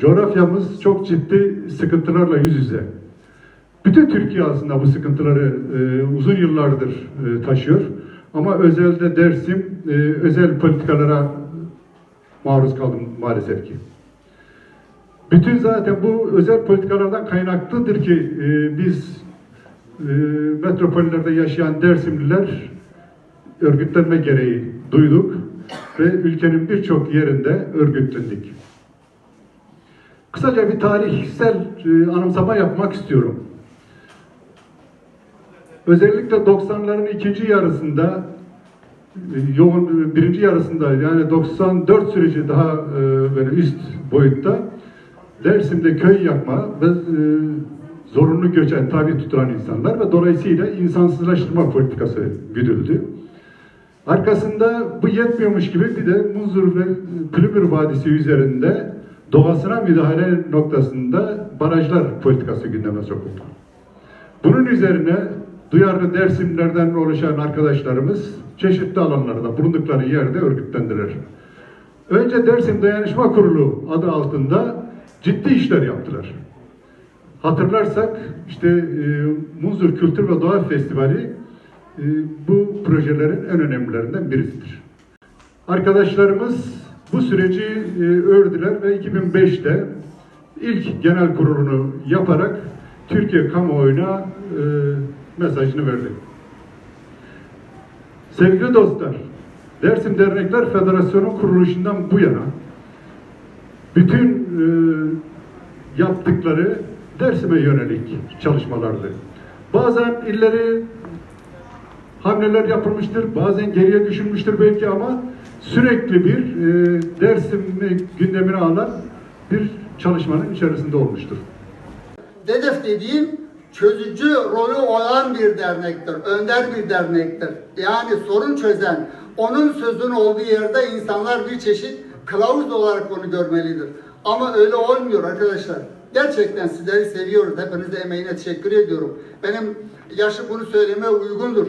Coğrafyamız çok ciddi sıkıntılarla yüz yüze. Bütün Türkiye aslında bu sıkıntıları e, uzun yıllardır e, taşıyor. Ama özelde Dersim e, özel politikalara maruz kaldım maalesef ki. Bütün zaten bu özel politikalardan kaynaklıdır ki e, biz e, metropollerde yaşayan Dersimliler örgütlenme gereği duyduk ve ülkenin birçok yerinde örgütlendik. Kısaca bir tarihsel e, anımsama yapmak istiyorum. Özellikle 90'ların ikinci yarısında e, yoğun birinci yarısında yani 94 süreci daha e, böyle üst boyutta Dersim'de köy yapma ve zorunlu göçen tabi tutulan insanlar ve dolayısıyla insansızlaştırma politikası güdüldü. Arkasında bu yetmiyormuş gibi bir de Muzur ve Plümür Vadisi üzerinde doğasına müdahale noktasında barajlar politikası gündeme sokuldu. Bunun üzerine duyarlı Dersimlerden oluşan arkadaşlarımız çeşitli alanlarda bulundukları yerde örgütlendiler. Önce Dersim Dayanışma Kurulu adı altında ciddi işler yaptılar. Hatırlarsak işte e, Muzur Kültür ve Doğa Festivali bu projelerin en önemlilerinden birisidir. Arkadaşlarımız bu süreci e, ördüler ve 2005'te ilk genel kurulunu yaparak Türkiye kamuoyuna e, mesajını verdi. Sevgili dostlar, Dersim Dernekler Federasyonu kuruluşundan bu yana bütün e, yaptıkları Dersim'e yönelik çalışmalardı. Bazen illeri hamleler yapılmıştır, bazen geriye düşünmüştür belki ama sürekli bir e, Dersim'i gündemine alan bir çalışmanın içerisinde olmuştur. DEDEF dediğim çözücü rolü olan bir dernektir, önder bir dernektir. Yani sorun çözen, onun sözün olduğu yerde insanlar bir çeşit kılavuz olarak onu görmelidir. Ama öyle olmuyor arkadaşlar. Gerçekten sizleri seviyoruz. Hepinize emeğine teşekkür ediyorum. Benim yaşı bunu söylemeye uygundur.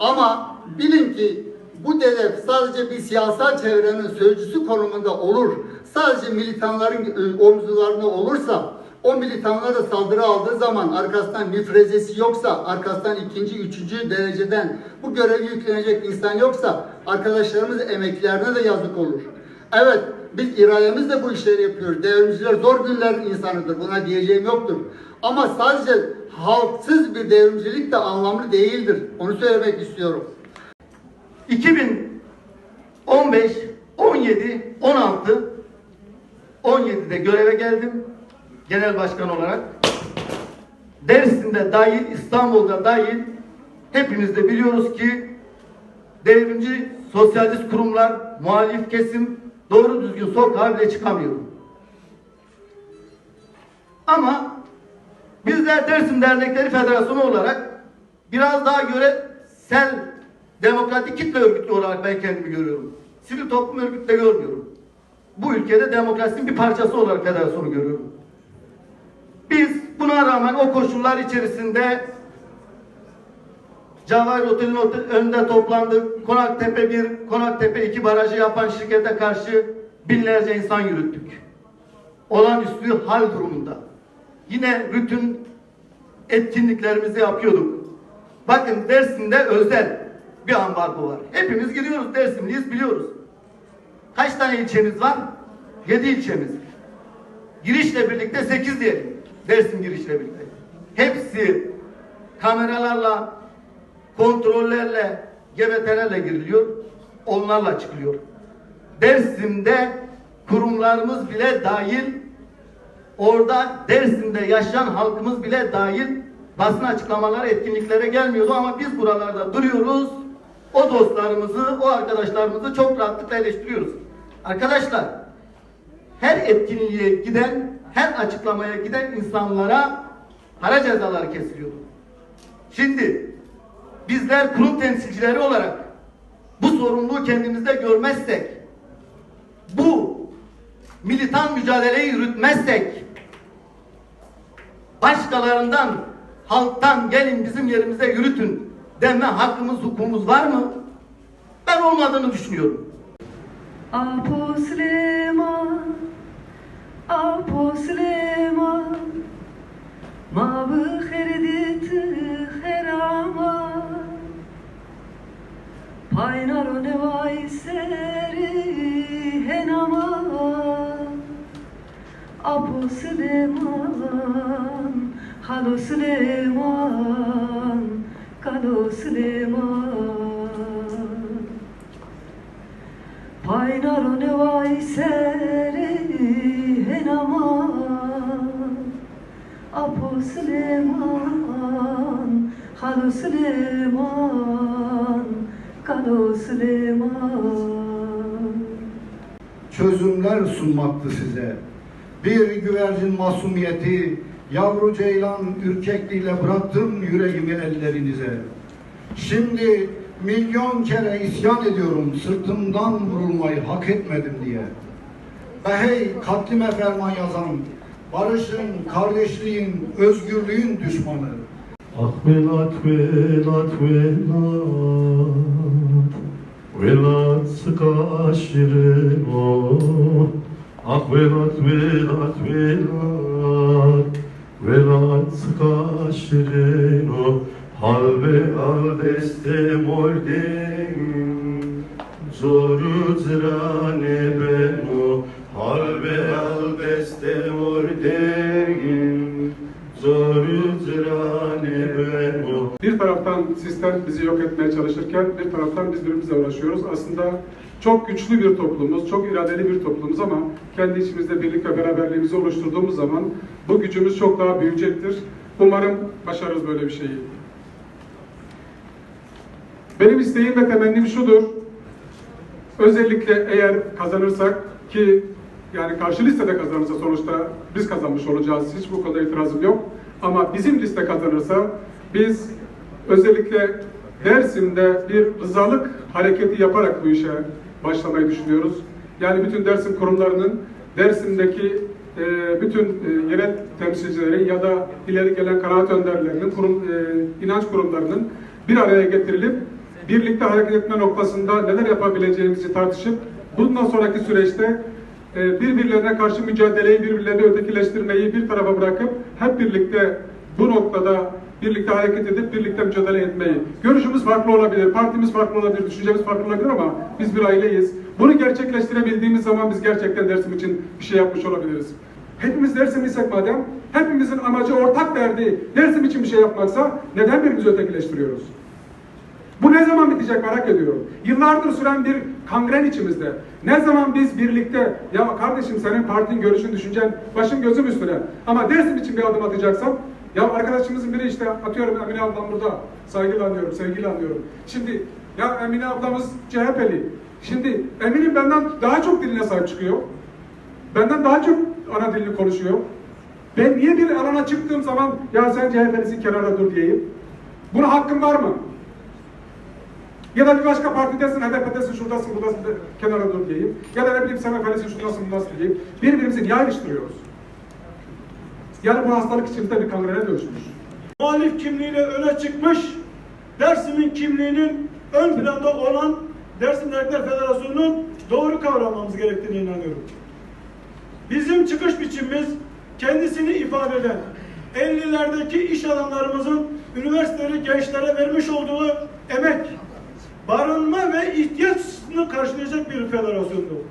Ama bilin ki bu dedef sadece bir siyasal çevrenin sözcüsü konumunda olur. Sadece militanların e, omzularında olursa o militanlara saldırı aldığı zaman arkasından müfrezesi yoksa, arkasından ikinci, üçüncü dereceden bu görevi yüklenecek insan yoksa arkadaşlarımız emeklilerine de yazık olur. Evet, biz irademizle bu işleri yapıyoruz. Devrimciler zor günler insanıdır. Buna diyeceğim yoktur. Ama sadece halksız bir devrimcilik de anlamlı değildir. Onu söylemek istiyorum. 2015, 17, 16, 17'de göreve geldim genel başkan olarak. Dersim'de dahil, İstanbul'da dahil hepimiz de biliyoruz ki devrimci sosyalist kurumlar, muhalif kesim doğru düzgün sokağa bile çıkamıyor. Ama bizler Dersim Dernekleri Federasyonu olarak biraz daha göresel demokratik kitle örgütü olarak ben kendimi görüyorum. Sivil toplum örgütü de görmüyorum. Bu ülkede demokrasinin bir parçası olarak federasyonu görüyorum. Biz buna rağmen o koşullar içerisinde Cavahir Otel'in otel- önünde toplandık. Konaktepe 1, Konaktepe 2 barajı yapan şirkete karşı binlerce insan yürüttük. Olağanüstü hal durumunda. Yine bütün etkinliklerimizi yapıyorduk. Bakın Dersim'de özel bir ambargo var. Hepimiz gidiyoruz Dersimliyiz biliyoruz. Kaç tane ilçemiz var? 7 ilçemiz. Girişle birlikte 8 diyelim. Dersim girişle birlikte. Hepsi kameralarla, kontrollerle, GBT'lerle giriliyor. Onlarla çıkılıyor. Dersim'de kurumlarımız bile dahil orada Dersim'de yaşayan halkımız bile dahil basın açıklamaları etkinliklere gelmiyordu ama biz buralarda duruyoruz. O dostlarımızı, o arkadaşlarımızı çok rahatlıkla eleştiriyoruz. Arkadaşlar her etkinliğe giden, her açıklamaya giden insanlara para cezaları kesiliyordu. Şimdi bizler kurum temsilcileri olarak bu sorumluluğu kendimizde görmezsek, bu militan mücadeleyi yürütmezsek, başkalarından, halktan gelin bizim yerimize yürütün deme hakkımız, hukukumuz var mı? Ben olmadığını düşünüyorum. Apo Süleyman Apo Süleyman Mavı Apo Süleyman Halo Süleyman Kalo Süleyman Paynaro nevay seri henama Apo Süleyman Halo Süleyman Kalo Süleyman çözümler sunmaktı size. Bir güvercin masumiyeti, yavru ceylan ürkekliğiyle bıraktım yüreğimi ellerinize. Şimdi milyon kere isyan ediyorum sırtımdan vurulmayı hak etmedim diye. Ve hey katlime ferman yazan, barışın, kardeşliğin, özgürlüğün düşmanı. Ah velat velat velat Velat sıka şirino Ah velat velat velat Velat Halve al deste Zoru zrane beno taraftan sistem bizi yok etmeye çalışırken bir taraftan biz birbirimizle uğraşıyoruz. Aslında çok güçlü bir toplumuz, çok iradeli bir toplumuz ama kendi içimizde birlik ve beraberliğimizi oluşturduğumuz zaman bu gücümüz çok daha büyüyecektir. Umarım başarırız böyle bir şeyi. Benim isteğim ve temennim şudur. Özellikle eğer kazanırsak ki yani karşı listede kazanırsa sonuçta biz kazanmış olacağız. Hiç bu konuda itirazım yok. Ama bizim liste kazanırsa biz özellikle Dersim'de bir rızalık hareketi yaparak bu işe başlamayı düşünüyoruz. Yani bütün Dersim kurumlarının Dersim'deki e, bütün e, yerel temsilcileri ya da ileri gelen kanaat önderlerinin, kurum, e, inanç kurumlarının bir araya getirilip birlikte hareket etme noktasında neler yapabileceğimizi tartışıp bundan sonraki süreçte e, birbirlerine karşı mücadeleyi, birbirlerini ötekileştirmeyi bir tarafa bırakıp hep birlikte bu noktada birlikte hareket edip birlikte mücadele etmeyi. Görüşümüz farklı olabilir, partimiz farklı olabilir, düşüncemiz farklı olabilir ama biz bir aileyiz. Bunu gerçekleştirebildiğimiz zaman biz gerçekten Dersim için bir şey yapmış olabiliriz. Hepimiz Dersimliysek madem, hepimizin amacı ortak derdi Dersim için bir şey yapmaksa neden birbirimizi ötekileştiriyoruz? Bu ne zaman bitecek merak ediyorum. Yıllardır süren bir kangren içimizde. Ne zaman biz birlikte, ya kardeşim senin partin, görüşün, düşüncen, başım gözüm üstüne. Ama Dersim için bir adım atacaksam, ya arkadaşımızın biri işte atıyorum Emine ablam burada, saygıyla anlıyorum, sevgiyle anlıyorum. Şimdi ya Emine ablamız CHP'li. Şimdi Emine'nin benden daha çok diline sahip çıkıyor. Benden daha çok ana dilini konuşuyor. Ben niye bir alana çıktığım zaman ya sen CHP'lisin kenara dur diyeyim. Buna hakkım var mı? Ya da bir başka partidesin, HDP'desin, şuradasın, buradasın, kenara dur diyeyim. Ya da ne bileyim sen efendisin, şuradasın, buradasın diyeyim. Birbirimizi niye ayrıştırıyoruz? Yani bu hastalık içimizde bir kangrene dönüşmüş. muhalif kimliğiyle öne çıkmış, Dersim'in kimliğinin ön planda olan Dersim Dernekler Federasyonu'nun doğru kavramamız gerektiğine inanıyorum. Bizim çıkış biçimimiz kendisini ifade eden 50'lerdeki iş adamlarımızın üniversiteli gençlere vermiş olduğu emek, barınma ve ihtiyaçını karşılayacak bir federasyondu.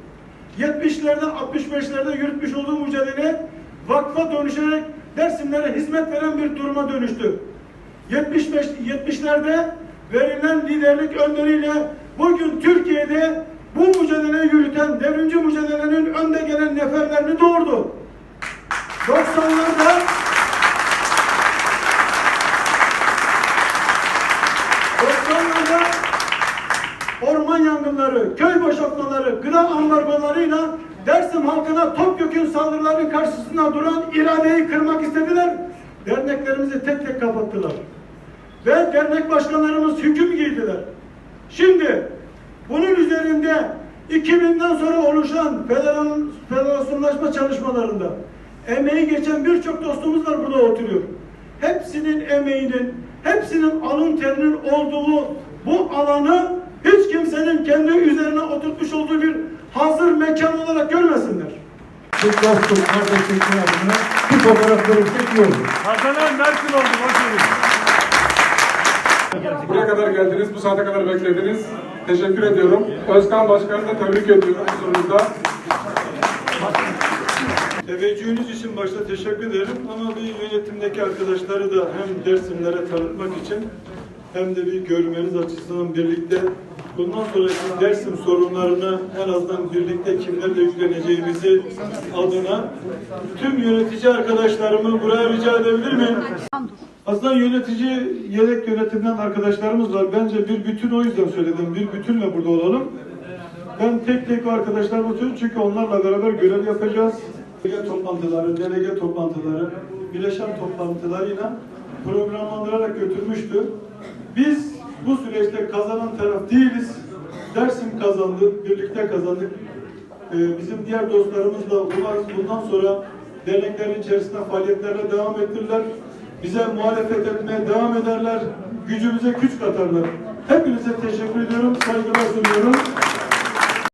70'lerde 65'lerde yürütmüş olduğu mücadele vakfa dönüşerek Dersimlere hizmet veren bir duruma dönüştü. 75 70'lerde verilen liderlik önderiyle bugün Türkiye'de bu mücadeleyi yürüten devrimci mücadelenin önde gelen neferlerini doğurdu. 90'larda 90'larda orman yangınları, köy boşaltmaları, gıda ambargolarıyla Dersim halkına topyekun saldırıların karşısında duran iradeyi kırmak istediler. Derneklerimizi tek tek kapattılar. Ve dernek başkanlarımız hüküm giydiler. Şimdi bunun üzerinde 2000'den sonra oluşan federal, federasyonlaşma çalışmalarında emeği geçen birçok dostumuz var burada oturuyor. Hepsinin emeğinin, hepsinin alın terinin olduğu bu alanı hiç kimsenin kendi üzerine oturtmuş olduğu bir hazır mekan olarak görmesinler. Bir dostum, kardeşim adına bir fotoğraf verirsek iyi olur. Kazanan Mersin oldu. Hoş Buraya kadar geldiniz, bu saate kadar beklediniz. Teşekkür ediyorum. Özkan Başkan'ı da tebrik ediyorum huzurunuzda. Teveccühünüz için başta teşekkür ederim ama bir yönetimdeki arkadaşları da hem Dersimlere tanıtmak için hem de bir görmeniz açısından birlikte bundan sonraki Dersim sorunlarını en azından birlikte kimlerle yükleneceğimizi adına tüm yönetici arkadaşlarımı buraya rica edebilir miyim? Aslında yönetici, yedek yönetimden arkadaşlarımız var. Bence bir bütün o yüzden söyledim. Bir bütünle burada olalım. Ben tek tek o arkadaşlarıma söylüyorum çünkü onlarla beraber görev yapacağız. Delege toplantıları, delege toplantıları, bileşen toplantılarıyla programlandırarak götürmüştü. Biz bu süreçte kazanan taraf değiliz. Dersim kazandı, birlikte kazandık. Ee, bizim diğer dostlarımız da bunlar- bundan sonra derneklerin içerisinde faaliyetlerine devam ettirirler. Bize muhalefet etmeye devam ederler. Gücümüze güç katarlar. Hepinize teşekkür ediyorum. Saygılar sunuyorum.